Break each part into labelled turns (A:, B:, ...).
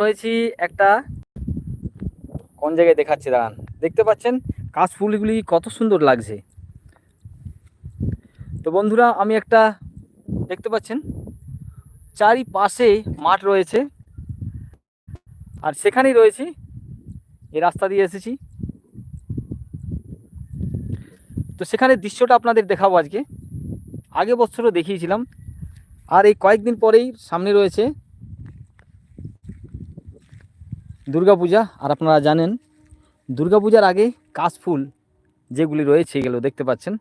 A: রয়েছি একটা কোন জায়গায় দেখাচ্ছে, দাঁড়ান। দেখতে পাচ্ছেন কাশ ফুলগুলি কত সুন্দর লাগছে। তো বন্ধুরা, আমি একটা দেখতে পাচ্ছেন, চারিপাশে মাঠ রয়েছে। আর সেখানেই রয়েছি, এই রাস্তা দিয়ে এসেছি। তো সেখানে দৃশ্যটা আপনাদের দেখাবো আজকে। আগে বছরও দেখিয়েছিলাম, আর এই কয়েকদিন পরেই সামনে রয়েছে দুর্গাপূজা আর আপনারা জানেন দুর্গাপূজার আগে কাশফুল যেগুলি রয়েছে এগুলো দেখতে পাচ্ছেন,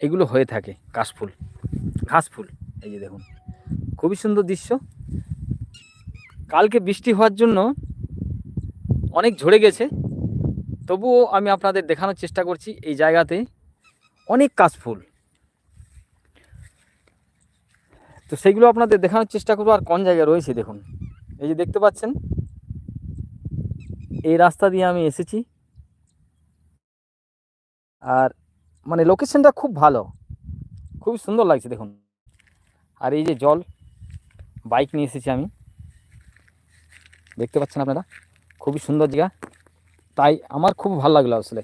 A: এগুলো হয়ে থাকে কাশফুল ঘাসফুল এই যে দেখুন, খুবই সুন্দর দৃশ্য। কালকে বৃষ্টি হওয়ার জন্য অনেক ঝরে গেছে, তবুও আমি আপনাদের দেখানোর চেষ্টা করছি এই জায়গাতে অনেক কাশফুল তো সেগুলো আপনাদের দেখানোর চেষ্টা করব, আর কোন জায়গায় রয়েছে দেখুন, এই যে দেখতে পাচ্ছেন এই রাস্তা দিয়ে আমি এসেছি। আর মানে লোকেশনটা খুব ভালো। খুবই সুন্দর লাগছে দেখুন। আর এই যে জল বাইক নিয়ে এসেছি আমি। দেখতে পাচ্ছেন আপনারা? খুবই সুন্দর জায়গা। তাই আমার খুব ভালো লাগল আসলে।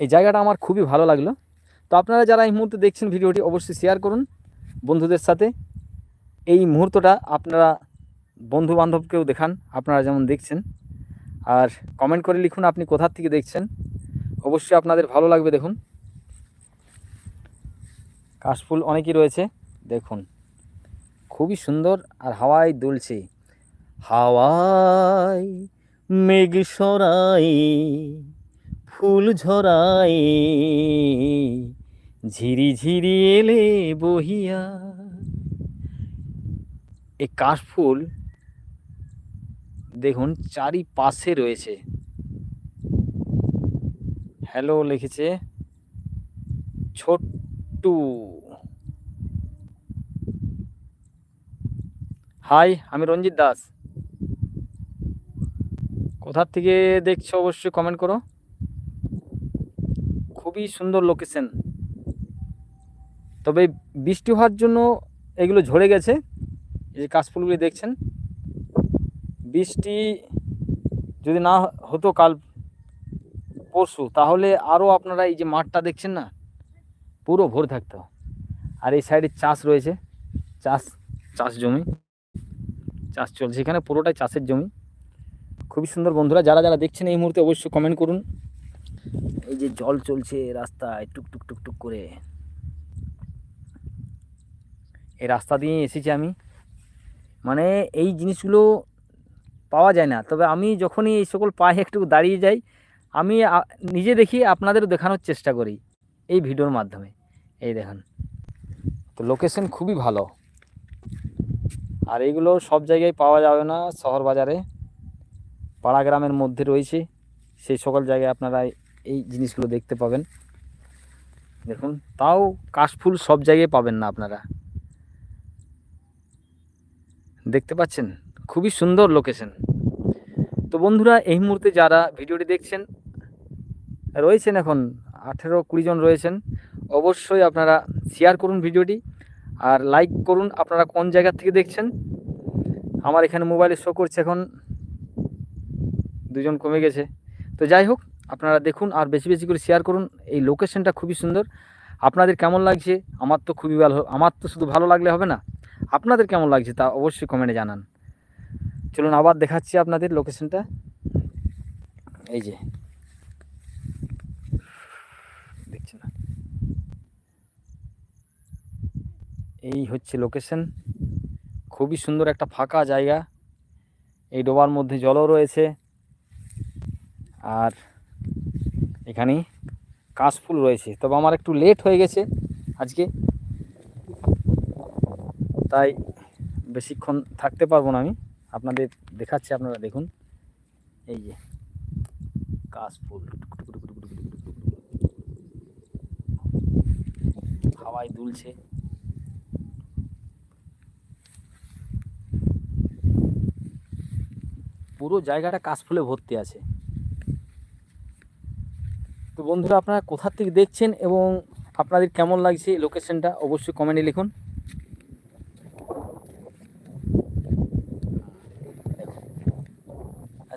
A: এই জায়গাটা আমার খুবই ভালো লাগল। তো আপনারা যারা এই মুহূর্তে দেখছেন ভিডিওটি, অবশ্যই শেয়ার করুন বন্ধুদের সাথে। এই মুহূর্তটা আপনারা বন্ধু বান্ধবকেও দেখান, আপনারা যেমন দেখছেন। আর কমেন্ট করে লিখুন আপনি কোথার থেকে দেখছেন। অবশ্যই আপনাদের ভালো লাগবে, দেখুন। কাশফুল অনেকই রয়েছে, দেখুন। খুবই সুন্দর আর হাওয়ায় দুলছে। হাওয়ায় মেঘ সরাই ফুল ঝরাই ঝিরি ঝিরি এলে বহিয়া। এই কাশফুল দেখুন, চারিপাশে রয়েছে। হ্যালো লিখেছে, ছোট্টু। হাই আমি রঞ্জিত দাস। কোথার থেকে দেখছ অবশ্যই কমেন্ট করো। খুবই সুন্দর লোকেশন তবে বৃষ্টি হওয়ার জন্য এগুলো ঝরে গেছে। এই যে কাশফুলগুলি দেখছেন বৃষ্টি যদি না হতো কাল পরশু, তাহলে আরও আপনারা এই যে মাঠটা দেখছেন না, পুরো ভরে থাকতো। আর এই সাইডে চাষ রয়েছে, চাষ চাষ জমি, চাষ চলছে এখানে, পুরোটাই চাষের জমি। খুবই সুন্দর বন্ধুরা, যারা যারা দেখছেন এই মুহূর্তে অবশ্যই কমেন্ট করুন। এই যে জল চলছে রাস্তায়, টুক টুক টুক টুক করে। এই রাস্তা দিয়ে এসেছি আমি। মানে এই জিনিসগুলো পাওয়া যায় না। তবে আমি যখনই এই সকল পায়ে একটু দাঁড়িয়ে যাই, আমি নিজে দেখি আপনাদেরও দেখানোর চেষ্টা করি এই ভিডিওর মাধ্যমে। এই দেখেন। তো লোকেশন খুবই ভালো। আর এইগুলো সব জায়গায় পাওয়া যাবে না শহর বাজারে। পাড়া গ্রামের মধ্যে রয়েছে। সেই সকল জায়গায় আপনারা এই জিনিসগুলো দেখতে পাবেন। দেখুন, তাও কাশফুল সব জায়গায় পাবেন না আপনারা। দেখতে পাচ্ছেন? খুবই সুন্দর লোকেশন তো বন্ধুরা, এই মুহূর্তে যারা ভিডিওটি দেখছেন, রয়েছেন এখন আঠেরো কুড়ি জন রয়েছেন, অবশ্যই আপনারা শেয়ার করুন ভিডিওটি আর লাইক করুন আপনারা কোন জায়গা থেকে দেখছেন। আমার এখানে মোবাইলে শো করছে এখন দুজন কমে গেছে। তো যাই হোক, আপনারা দেখুন আর বেশি বেশি করে শেয়ার করুন, এই লোকেশনটা খুবই সুন্দর। আপনাদের কেমন লাগছে? আমার তো খুবই ভালো, আমার তো শুধু ভালো লাগলে হবে না। আপনাদের কেমন লাগছে তা অবশ্যই কমেন্টে জানান। চলুন আবার দেখাচ্ছি আপনাদের লোকেশনটা এই যে। দেখছেন এই হচ্ছে লোকেশন খুবই সুন্দর একটা ফাঁকা জায়গা। এই ডোবার মধ্যে জলও রয়েছে। আর এখানে কাশফুল রয়েছে। তবে আমার একটু লেট হয়ে গেছে আজকে। তাই বেশিক্ষণ থাকতে পারব না আমি। আপনাদের দেখাচ্ছি, আপনারা দেখুন। এই যে কাশফুল হাওয়ায় দুলছে। পুরো জায়গাটা কাশফুলে ভর্তি আছে। তো বন্ধুরা, আপনারা কোথা থেকে দেখছেন এবং আপনাদের কেমন লাগছে লোকেশনটা, অবশ্যই কমেন্টে লিখুন।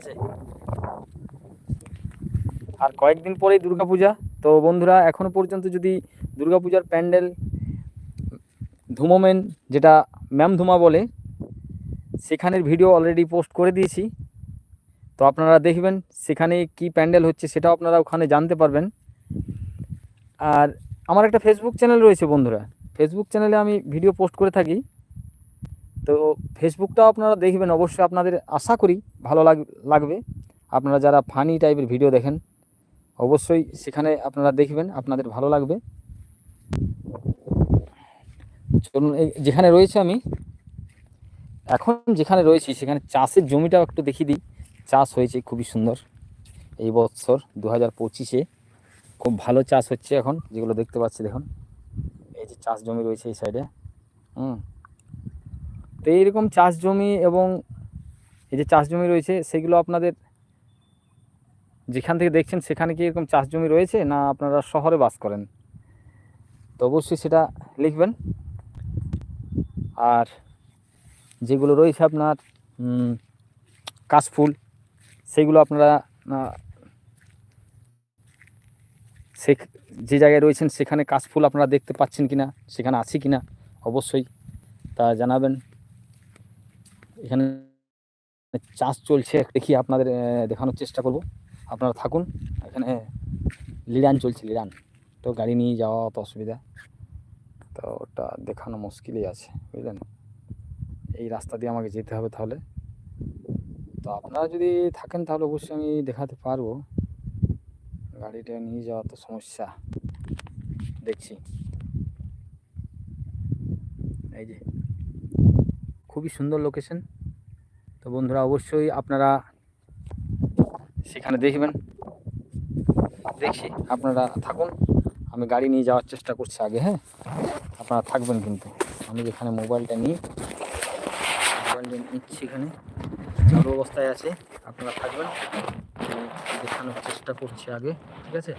A: আছে। আর কয়েকদিন পরেই দুর্গাপূজা। তো বন্ধুরা, এখনও পর্যন্ত যদি দুর্গাপূজার প্যান্ডেল ধুমোমেন, যেটা ম্যাম ধুমা বলে, সেখানের ভিডিও অলরেডি পোস্ট করে দিয়েছি। তো আপনারা দেখবেন সেখানে কি প্যান্ডেল হচ্ছে, সেটাও আপনারা ওখানে জানতে পারবেন। আর আমার একটা ফেসবুক চ্যানেল রয়েছে বন্ধুরা। ফেসবুক চ্যানেলে আমি ভিডিও পোস্ট করে থাকি। তো ফেসবুকটাও আপনারা দেখবেন, অবশ্যই আপনাদের আশা করি ভালো লাগ, লাগবে। আপনারা যারা ফানি টাইপের ভিডিও দেখেন, অবশ্যই সেখানে আপনারা দেখবেন, আপনাদের ভালো লাগবে। চলুন যেখানে রয়েছে আমি, এখন যেখানে রয়েছি, সেখানে চাষের জমিটাও একটু দেখিয়ে দিই। চাষ হয়েছে খুবই সুন্দর। এই বছর দু হাজার পঁচিশে খুব ভালো চাষ হচ্ছে এখন, যেগুলো দেখতে পাচ্ছি, দেখুন। এই যে চাষ জমি রয়েছে এই সাইডে হুম। তো এইরকম চাষ জমি এবং এই যে চাষ জমি রয়েছে, সেগুলো আপনাদের যেখান থেকে দেখছেন সেখানে কি এরকম চাষ জমি রয়েছে না আপনারা শহরে বাস করেন? তো অবশ্যই সেটা লিখবেন। আর যেগুলো রয়েছে আপনার কাশফুল সেগুলো আপনারা সে যে জায়গায় রয়েছেন সেখানে কাশফুল আপনারা দেখতে পাচ্ছেন কিনা, সেখানে আছে কিনা, অবশ্যই তা জানাবেন। এখানে চাষ চলছে। দেখি আপনাদের দেখানোর চেষ্টা করব। আপনারা থাকুন, এখানে লিডান চলছে লিডান তো গাড়ি নিয়ে যাওয়া অত অসুবিধা। তো ওটা দেখানো মুশকিলই আছে, বুঝলেন? এই রাস্তা দিয়ে আমাকে যেতে হবে তাহলে। তো আপনারা যদি থাকেন তাহলে অবশ্যই আমি দেখাতে পারব। গাড়িটা নিয়ে যাওয়া তো সমস্যা। দেখছি। এই যে খুবই সুন্দর লোকেশন তো বন্ধুরা, অবশ্যই আপনারা সেখানে দেখবেন। দেখছি, আপনারা থাকুন। আমি গাড়ি নিয়ে যাওয়ার চেষ্টা করছি আগে হ্যাঁ? আপনারা থাকবেন কিন্তু। আমি যেখানে মোবাইলটা নিই মোবাইলটা নিচ্ছি এখানে। চালু অবস্থায় আছে, আপনারা থাকবেন। দেখানোর চেষ্টা করছি আগে, ঠিক আছে?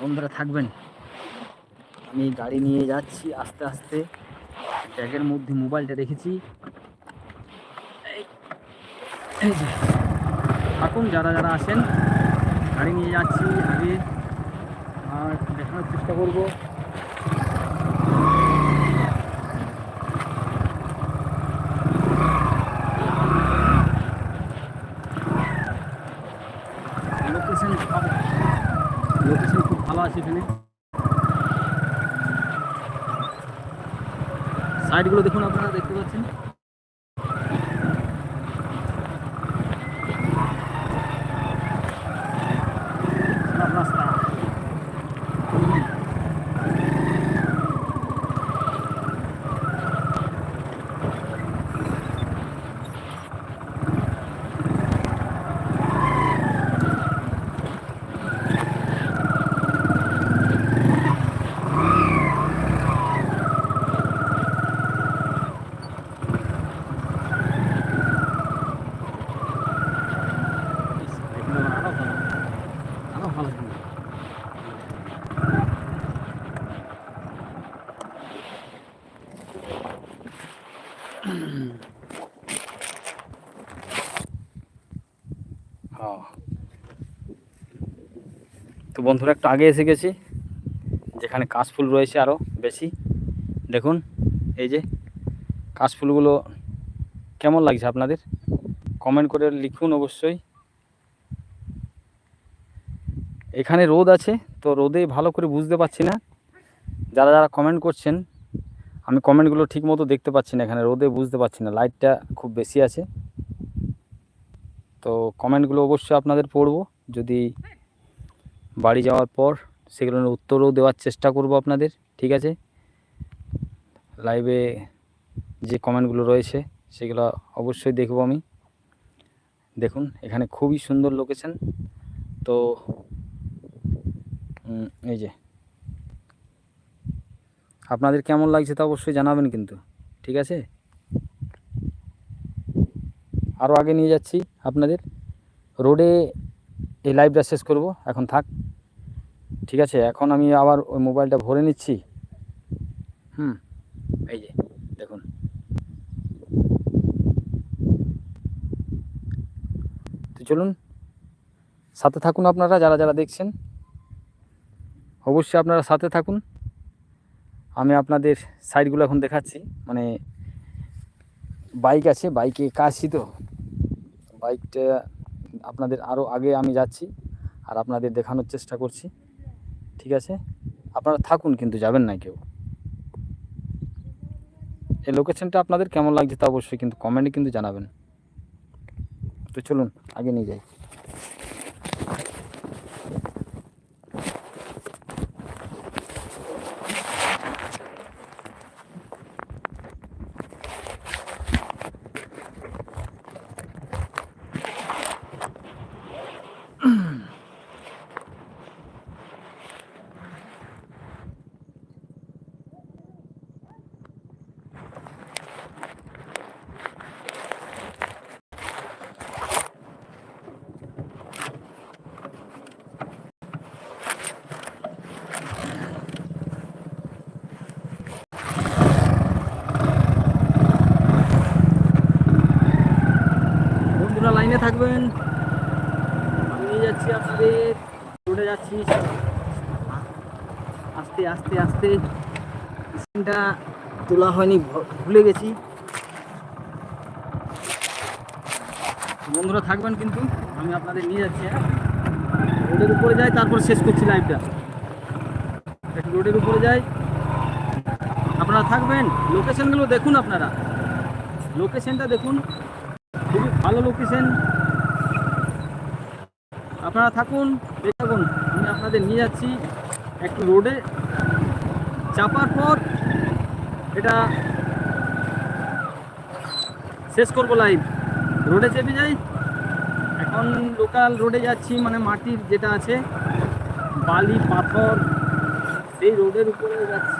A: বন্ধুরা থাকবেন। আমি গাড়ি নিয়ে যাচ্ছি আস্তে আস্তে। ব্যাগের মধ্যে মোবাইলটা রেখেছি থাকুন, যারা যারা আসেন গাড়ি নিয়ে যাচ্ছি আগে। আর দেখানোর চেষ্টা করব লোকেশন লোকেশন খুব ভালো আছে এখানে সাইডগুলো দেখুন আপনারা দেখতে পাচ্ছেন খারাপ রাস্তা ইস, এখানে আরও ভালো আরও ভালো কিন্তু। হ্যাঁ। তো বন্ধুরা, একটু আগে এসে গেছি, যেখানে কাশফুল রয়েছে আরও বেশি। দেখুন, এই যে কাশফুলগুলো কেমন লাগছে আপনাদের? কমেন্ট করে লিখুন অবশ্যই। এখানে রোদ আছে, তো রোদে ভালো করে বুঝতে পারছি না। যারা যারা কমেন্ট করছেন, আমি কমেন্টগুলো ঠিক মতো দেখতে পাচ্ছি না এখানে, রোদে বুঝতে পারছি না, লাইটটা খুব বেশি আছে। তো কমেন্টগুলো অবশ্যই আপনাদের পড়ব, যদি বাড়ি যাওয়ার পর সেগুলোর উত্তরও দেওয়ার চেষ্টা করব আপনাদের, ঠিক আছে? লাইভে যে কমেন্টগুলো রয়েছে, সেগুলো অবশ্যই দেখব আমি। দেখুন, এখানে খুবই সুন্দর লোকেশন তো এই যে। আপনাদের কেমন লাগছে তা অবশ্যই জানাবেন কিন্তু, ঠিক আছে? আরও আগে নিয়ে যাচ্ছি আপনাদের। রোডে এই লাইভটা শেষ করব, এখন থাক। ঠিক আছে, এখন আমি আবার ওই মোবাইলটা ভরে নিচ্ছি। হুম, এই যে, দেখুন। তো চলুন, সাথে থাকুন আপনারা, যারা যারা দেখছেন। অবশ্যই আপনারা সাথে থাকুন। আমি আপনাদের সাইডগুলো এখন দেখাচ্ছি। মানে বাইক আছে, বাইকে কাজছি তো বাইকটা আপনাদের আরও আগে আমি যাচ্ছি, আর আপনাদের দেখানোর চেষ্টা করছি। ঠিক আছে? আপনারা থাকুন কিন্তু, যাবেন না কেউ। এই লোকেশনটা আপনাদের কেমন লাগছে তা অবশ্যই কিন্তু কমেন্টে কিন্তু জানাবেন। তো চলুন, আগে নিয়ে যাই বন্ধুরা লাইনে থাকবেন। আমি যাচ্ছি আপনাদের রোডে যাচ্ছি। আস্তে আস্তে আস্তে। স্ক্রিনটা তোলা হয়নি ভুলে গেছি। বন্ধুরা থাকবেন কিন্তু, আমি আপনাদের নিয়ে যাচ্ছি হ্যাঁ? রোডের উপরে যাই, তারপর শেষ করছি লাইভটা। একটু রোডের উপরে যাই। আপনারা থাকবেন। লোকেশনগুলো দেখুন আপনারা। লোকেশনটা দেখুন। ভালো লোকেশন আপনারা থাকুন দেখুন আমি আপনাদের নিয়ে যাচ্ছি একটু রোডে। চাপার পর এটা শেষ করব লাইভ রোডে চেপে যাই। এখন লোকাল রোডে যাচ্ছি মানে মাটির যেটা আছে, বালি, পাথর, সেই রোডের উপরে যাচ্ছি।